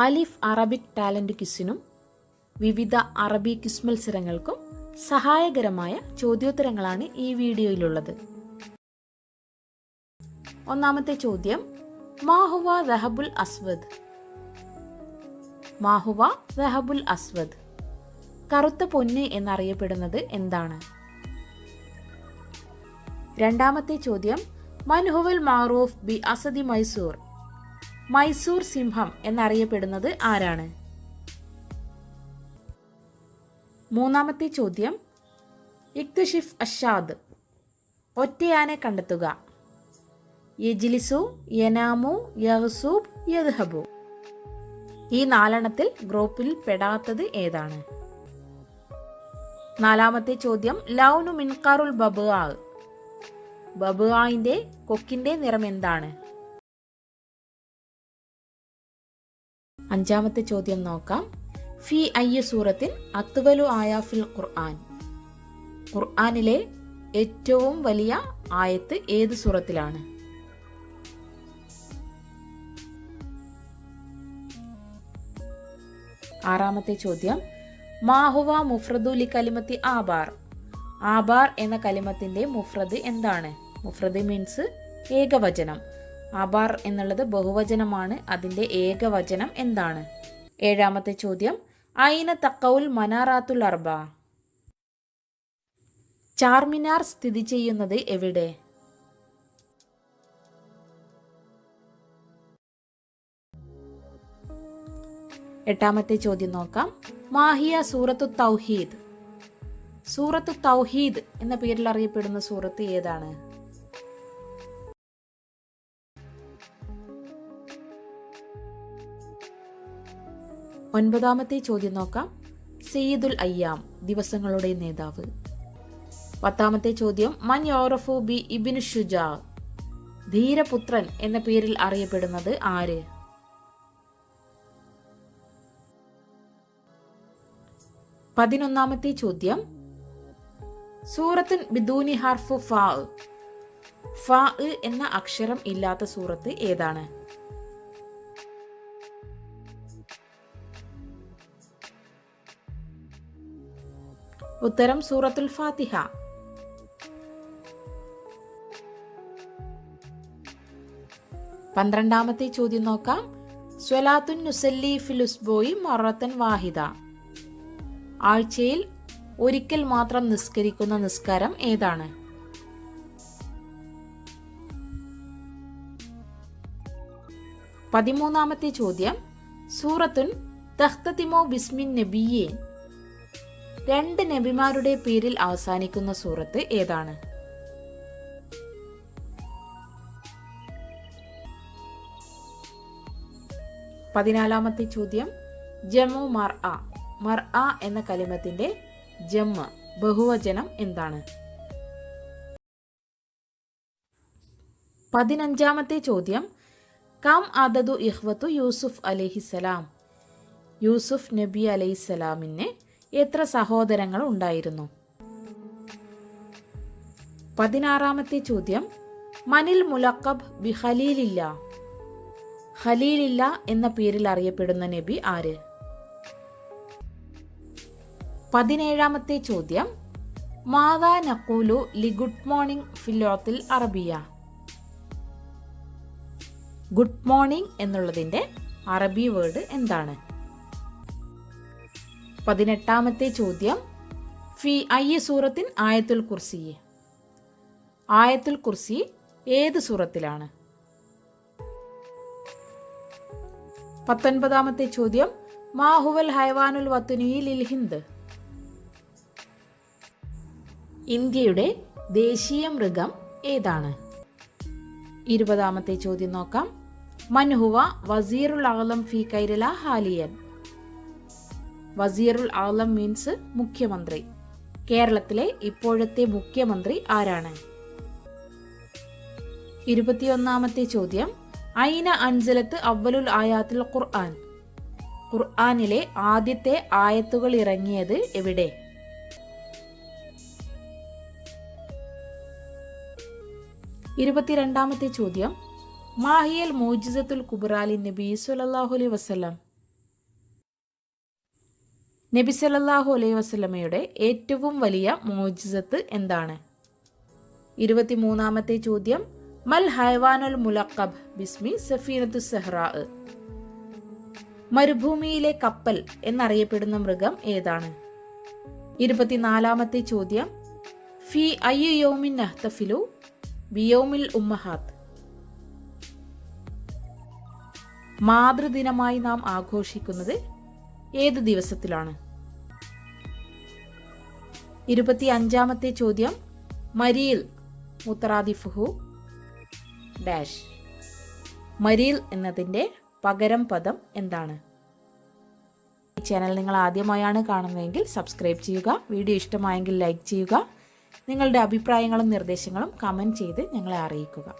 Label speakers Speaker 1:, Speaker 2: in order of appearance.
Speaker 1: അലിഫ് Arabic talent ക്വിസിനും വിവിധ അറബി quiz മത്സരങ്ങൾക്കും സഹായകരമായ ചോദ്യോത്തരങ്ങളാണ് ഈ വീഡിയോയിലുള്ളത്. ഒന്നാമത്തെ ചോദ്യം മാഹുവ റഹബുൽ അസ്വദ്. മാഹുവ റഹബുൽ അസ്വദ് കറുത്ത പൊന്ന് എന്നറിയപ്പെടുന്നത് എന്താണ്? രണ്ടാമത്തെ ചോദ്യം മൻഹുവൽ മാറൂഫ് ബി അസദി മൈസൂർ. മൈസൂർ സിംഹം എന്നറിയപ്പെടുന്നത് ആരാണ്? മൂന്നാമത്തെ ചോദ്യം. ഇക്തുഷിഫ് അഷാദ്. ഒറ്റയാനെ കണ്ടെത്തുക. യജിലിസു യനാമു യഹസൂബ് യദ്ഹബു. ഈ നാലെണ്ണത്തിൽ ഗ്രൂപ്പിൽ പെടാത്തത് ഏതാണ്? നാലാമത്തെ ചോദ്യം. ലൗനു മിൻകാറുൽ ബബുആ. ബബുആന്റെ കൊക്കിന്റെ നിറം എന്താണ്? അഞ്ചാമത്തെ ചോദ്യം നോക്കാം. ഫി അയ്യ സൂറത്തിൻ അത്വലു ആയ ഫിൽ ഖുർആൻ. ഖുർആനിലെ ഏറ്റവും വലിയ ആയത്ത് ഏത് സൂറത്തിലാണ്? ആറാമത്തെ ചോദ്യം. മാഹുവ മുഫ്രദുലി കലിമത്തി ആബാർ. ആബാർ എന്ന കലിമത്തിന്റെ മുഫ്രദ് എന്താണ്? മുഫ്രദ് മീൻസ് ഏകവചനം. ആബാർ എന്നുള്ളത് ബഹുവചനമാണ്. അതിന്റെ ഏകവചനം എന്താണ്? ഏഴാമത്തെ ചോദ്യം ഐന തക്കൗൽ മനാറാത്തുൽ അർബ? ചാർമിനാർ സ്ഥിതി ചെയ്യുന്നത് എവിടെ? എട്ടാമത്തെ ചോദ്യം നോക്കാം. മാഹിയ സൂറത്തു തൗഹീദ്. സൂറത്തു തൗഹീദ് എന്ന പേരിൽ അറിയപ്പെടുന്ന സൂറത്ത് ഏതാണ്? ഒൻപതാമത്തെ ചോദ്യം നോക്കാം. സയ്യിദുൽ അയ്യാം ദിവസങ്ങളുടെ നേതാവ്. പത്താമത്തെ ചോദ്യം മൻ യോറഫു ബി ഇബിനു ഷുജാ. ധീരപുത്രൻ എന്ന പേരിൽ അറിയപ്പെടുന്നത് ആര്? പതിനൊന്നാമത്തെ ചോദ്യം സൂറത്തുൻ ബിദൂനി ഹാർഫു ഫാ. ഫാ എന്ന അക്ഷരം ഇല്ലാത്ത സൂറത്ത് ഏതാണ്? ഉത്തരം സൂറത്തുൽ ഫാത്തിഹ. പന്ത്രണ്ടാമത്തെ ചോദ്യം നോക്കാം. സ്വലാത്തുൻ നുസല്ലി ഫിലുസ്ബോയി മൊറത്തൻ വാഹിദ. ആഴ്ചയിൽ ഒരിക്കൽ മാത്രം നിസ്കരിക്കുന്ന നിസ്കാരം ഏതാണ്? പതിമൂന്നാമത്തെ ചോദ്യം. സൂറത്തുൻ തഖ്തതിമോ ബിസ്മിൻ നബിയേൻ രണ്ട് നബിമാരുടെ പേരിൽ അവസാനിക്കുന്ന സൂറത്ത് ഏതാണ്? പതിനാലാമത്തെ ചോദ്യം. ജമു മർ ആ മർ എന്ന കലിമത്തിന്റെ ജമ്മ ബഹുവചനം എന്താണ്? പതിനഞ്ചാമത്തെ ചോദ്യം. കം അദദു ഇഹ്വത്തു യൂസുഫ് അലഹിസലാം യൂസുഫ് നബി അലൈഹിസ്സലാമിന് എത്ര സഹോദരങ്ങൾ ഉണ്ടായിരുന്നു? പതിനാറാമത്തെ ചോദ്യം മനിൽ മുലക്കബ് ബി ഖലീലില്ല. ഖലീലില്ല എന്ന പേരിൽ അറിയപ്പെടുന്ന നബി ആര്? പതിനേഴാമത്തെ ചോദ്യം മാതാ നക്കൂലു ലി ഗുഡ് മോർണിംഗ് ഫിലോത്തിൽ അറബിയ. ഗുഡ് മോർണിംഗ് എന്നുള്ളതിന്റെ അറബി വേർഡ് എന്താണ്? പതിനെട്ടാമത്തെ ചോദ്യം. ഫി അയ്യ സൂറത്തിൻ ആയത്തുൽ കുർസി. ആയത്തുൽ കുർസി ഏത് സൂറത്തിലാണ്? പത്തൊൻപതാമത്തെ ചോദ്യം. മാഹുവൽ ഹൈവാനുൽ വത്തുനിയിൽ ഇൽ ഹിന്ദ്. ഇന്ത്യയുടെ ദേശീയ മൃഗം ഏതാണ്? ഇരുപതാമത്തെ ചോദ്യം നോക്കാം. മൻഹുവ വസീറുൽ അകലം ഫി കൈരല ഹാലിയൻ. വസീറുൽ ആലം മീൻസ് മുഖ്യമന്ത്രി. കേരളത്തിലെ ഇപ്പോഴത്തെ മുഖ്യമന്ത്രി ആരാണ്? ഇരുപത്തിയൊന്നാമത്തെ ചോദ്യം ഐന അഞ്ചലത്ത് അവലുൽ ആയാത്തിൽ ഖുർആൻ. ഖുർആാനിലെ ആദ്യത്തെ ആയത്തുകൾ ഇറങ്ങിയത് എവിടെ? ഇരുപത്തിരണ്ടാമത്തെ ചോദ്യം മാഹിയൽ മോജിസത്തുൽ കുബ്രാലി നബി സുലല്ലാഹുലി വസല്ലം നബി സല്ലല്ലാഹു അലൈഹി വസല്ലമയുടെ ഏറ്റവും വലിയ മോജിസത്ത് എന്താണ്? ഇരുപത്തിമൂന്നാമത്തെ ചോദ്യം മൽ ഹൈവാനുൽ മുലക്കബ് ബിസ്മി സഫീനത്തു സെഹ്റാ. മരുഭൂമിയിലെ കപ്പൽ എന്നറിയപ്പെടുന്ന മൃഗം ഏതാണ്? ഇരുപത്തിനാലാമത്തെ ചോദ്യം ഫി അയ്യു യോമിൻ നഹ്തഫിലു ബിയോമിൽ ഉമ്മഹാത്ത്. മാതൃദിനമായി നാം ആഘോഷിക്കുന്നത് ഏത് ദിവസത്തിലാണ്? ഇരുപത്തി അഞ്ചാമത്തെ ചോദ്യം മരിയിൽ മുത്തറാദിഫുഹു ഡാഷ്. മരിയിൽ എന്നതിന്റെ പകരം പദം എന്താണ്? ഈ ചാനൽ നിങ്ങൾ ആദ്യമായാണ് കാണുന്നതെങ്കിൽ സബ്സ്ക്രൈബ് ചെയ്യുക വീഡിയോ ഇഷ്ടമായെങ്കിൽ ലൈക്ക് ചെയ്യുക നിങ്ങളുടെ അഭിപ്രായങ്ങളും നിർദ്ദേശങ്ങളും കമന്റ് ചെയ്ത് ഞങ്ങളെ അറിയിക്കുക.